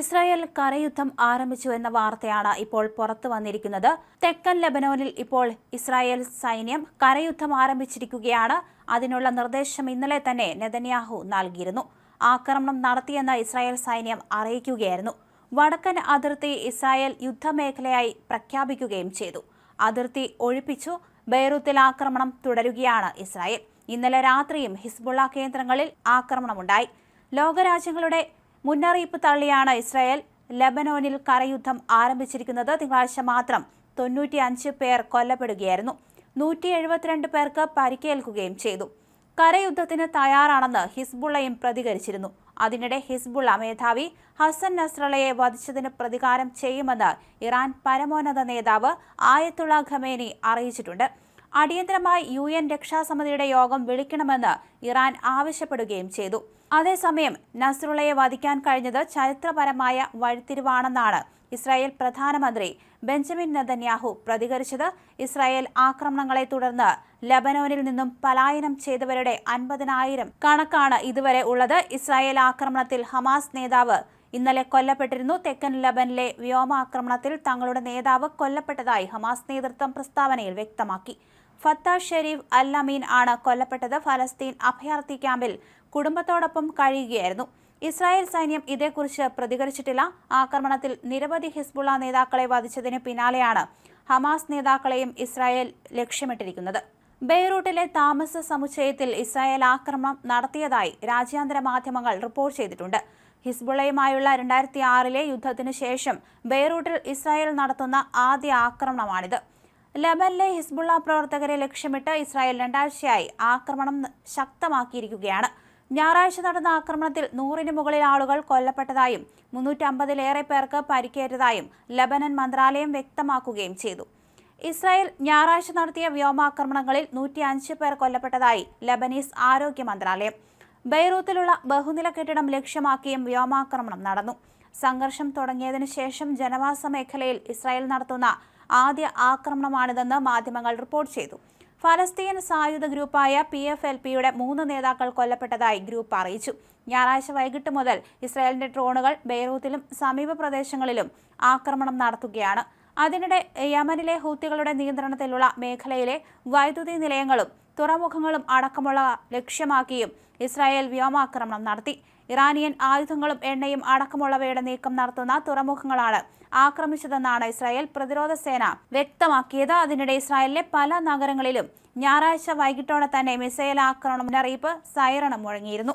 Israel കരയുദ്ധം ആരംഭിച്ചു എന്ന വാർത്തയാണ് ഇപ്പോൾ പുറത്തു വന്നിരിക്കുന്നത്. തെക്കൻ ലെബനോനിൽ ഇപ്പോൾ ഇസ്രായേൽ സൈന്യം കരയുദ്ധം ആരംഭിച്ചിരിക്കുകയാണ്. അതിനുള്ള നിർദ്ദേശം ഇന്നലെ തന്നെ നെതന്യാഹു നൽകിയിരുന്നു. ആക്രമണം നടത്തിയെന്ന് ഇസ്രായേൽ സൈന്യം അറിയിക്കുകയായിരുന്നു. വടക്കൻ അതിർത്തി ഇസ്രായേൽ യുദ്ധമേഖലയായി പ്രഖ്യാപിക്കുകയും ചെയ്തു. അതിർത്തി ഒഴിപ്പിച്ചു. ബെയ്റൂത്തിൽ ആക്രമണം തുടരുകയാണ് ഇസ്രായേൽ. ഇന്നലെ രാത്രിയും ഹിസ്ബുള്ള കേന്ദ്രങ്ങളിൽ ആക്രമണമുണ്ടായി. ലോകരാജ്യങ്ങളുടെ മുന്നറിയിപ്പ് തള്ളിയാണ് ഇസ്രായേൽ ലെബനോനിൽ കരയുദ്ധം ആരംഭിച്ചിരിക്കുന്നത്. തിങ്കളാഴ്ച മാത്രം തൊണ്ണൂറ്റി അഞ്ച് പേർ കൊല്ലപ്പെടുകയായിരുന്നു. നൂറ്റി എഴുപത്തിരണ്ട് പേർക്ക് പരിക്കേൽക്കുകയും ചെയ്തു. കരയുദ്ധത്തിന് തയ്യാറാണെന്ന് ഹിസ്ബുള്ളയും പ്രതികരിച്ചിരുന്നു. അതിനിടെ ഹിസ്ബുള്ള മേധാവി ഹസൻ നസ്രളയെ വധിച്ചതിന് പ്രതികാരം ചെയ്യുമെന്ന് ഇറാൻ പരമോന്നത നേതാവ് ആയത്തുള്ള ഖമേനി അറിയിച്ചിട്ടുണ്ട്. അടിയന്തരമായി യു എൻ രക്ഷാസമിതിയുടെ യോഗം വിളിക്കണമെന്ന് ഇറാൻ ആവശ്യപ്പെടുകയും ചെയ്തു. അതേസമയം നസ്രുളയെ വധിക്കാൻ കഴിഞ്ഞത് ചരിത്രപരമായ വഴിത്തിരിവാണെന്നാണ് ഇസ്രായേൽ പ്രധാനമന്ത്രി ബെഞ്ചമിൻ നെതന്യാഹു പ്രതികരിച്ചത്. ഇസ്രായേൽ ആക്രമണങ്ങളെ തുടർന്ന് ലബനോനിൽ നിന്നും പലായനം ചെയ്തവരുടെ അൻപതിനായിരം കണക്കാണ് ഇതുവരെ ഉള്ളത്. ഇസ്രായേൽ ആക്രമണത്തിൽ ഹമാസ് നേതാവ് ഇന്നലെ കൊല്ലപ്പെട്ടിരുന്നു. തെക്കൻ ലബനിലെ വ്യോമാക്രമണത്തിൽ തങ്ങളുടെ നേതാവ് കൊല്ലപ്പെട്ടതായി ഹമാസ് നേതൃത്വം പ്രസ്താവനയിൽ വ്യക്തമാക്കി. ഫത്ത ഷെരീഫ് അൽ അമീൻ ആണ് കൊല്ലപ്പെട്ടത്. ഫലസ്തീൻ അഭയാർത്ഥി ക്യാമ്പിൽ കുടുംബത്തോടൊപ്പം കഴിയുകയായിരുന്നു. ഇസ്രായേൽ സൈന്യം ഇതേക്കുറിച്ച് പ്രതികരിച്ചിട്ടില്ല. ആക്രമണത്തിൽ നിരവധി ഹിസ്ബുള്ള നേതാക്കളെ വധിച്ചതിന് പിന്നാലെയാണ് ഹമാസ് നേതാക്കളെയും ഇസ്രായേൽ ലക്ഷ്യമിട്ടിരിക്കുന്നത്. ബെയ്റൂട്ടിലെ താമസ സമുച്ചയത്തിൽ ഇസ്രായേൽ ആക്രമണം നടത്തിയതായി രാജ്യാന്തര മാധ്യമങ്ങൾ റിപ്പോർട്ട് ചെയ്തിട്ടുണ്ട്. ഹിസ്ബുള്ളയുമായുള്ള രണ്ടായിരത്തി ആറിലെ യുദ്ധത്തിനു ശേഷം ബെയ്റൂട്ടിൽ ഇസ്രായേൽ നടത്തുന്ന ആദ്യ ആക്രമണമാണിത്. ലബനിലെ ഹിസ്ബുള്ള പ്രവർത്തകരെ ലക്ഷ്യമിട്ട് ഇസ്രായേൽ രണ്ടാഴ്ചയായി ആക്രമണം ശക്തമാക്കിയിരിക്കുകയാണ്. ഞായറാഴ്ച നടന്ന ആക്രമണത്തിൽ നൂറിന് മുകളിൽ ആളുകൾ കൊല്ലപ്പെട്ടതായും മുന്നൂറ്റമ്പതിലേറെ പേർക്ക് പരിക്കേറ്റതായും ലബനൻ മന്ത്രാലയം വ്യക്തമാക്കുകയും ചെയ്തു. ഇസ്രായേൽ ഞായറാഴ്ച നടത്തിയ വ്യോമാക്രമണങ്ങളിൽ നൂറ്റി അഞ്ച് പേർ കൊല്ലപ്പെട്ടതായി ലബനീസ് ആരോഗ്യ മന്ത്രാലയം. ബെയ്റൂത്തിലുള്ള ബഹുനില കെട്ടിടം ലക്ഷ്യമാക്കിയും വ്യോമാക്രമണം നടന്നു. സംഘർഷം തുടങ്ങിയതിനു ശേഷം ജനവാസ മേഖലയിൽ ഇസ്രായേൽ നടത്തുന്ന ആദ്യ ആക്രമണമാണിതെന്ന് മാധ്യമങ്ങൾ റിപ്പോർട്ട് ചെയ്തു. ഫലസ്തീൻ സായുധ ഗ്രൂപ്പായ പി എഫ് എൽ പിയുടെ മൂന്ന് നേതാക്കൾ കൊല്ലപ്പെട്ടതായി ഗ്രൂപ്പ് അറിയിച്ചു. ഞായറാഴ്ച വൈകിട്ട് മുതൽ ഇസ്രായേലിന്റെ ഡ്രോണുകൾ ബെയ്റൂത്തിലും സമീപ പ്രദേശങ്ങളിലും ആക്രമണം നടത്തുകയാണ്. അതിനിടെ യമനിലെ ഹൂത്തികളുടെ നിയന്ത്രണത്തിലുള്ള മേഖലയിലെ വൈദ്യുതി നിലയങ്ങളും തുറമുഖങ്ങളും അടക്കമുള്ള ലക്ഷ്യമാക്കിയും ഇസ്രായേൽ വ്യോമാക്രമണം നടത്തി. ഇറാനിയൻ ആയുധങ്ങളും എണ്ണയും അടക്കമുള്ളവയുടെ നീക്കം നടത്തുന്ന തുറമുഖങ്ങളാണ് ആക്രമിച്ചതെന്നാണ് ഇസ്രായേൽ പ്രതിരോധ സേന വ്യക്തമാക്കിയത്. അതിനിടെ ഇസ്രായേലിലെ പല നഗരങ്ങളിലും ഞായറാഴ്ച വൈകിട്ടോടെ തന്നെ മിസൈൽ ആക്രമണ മുന്നറിയിപ്പ് സൈറണം മുഴങ്ങിയിരുന്നു.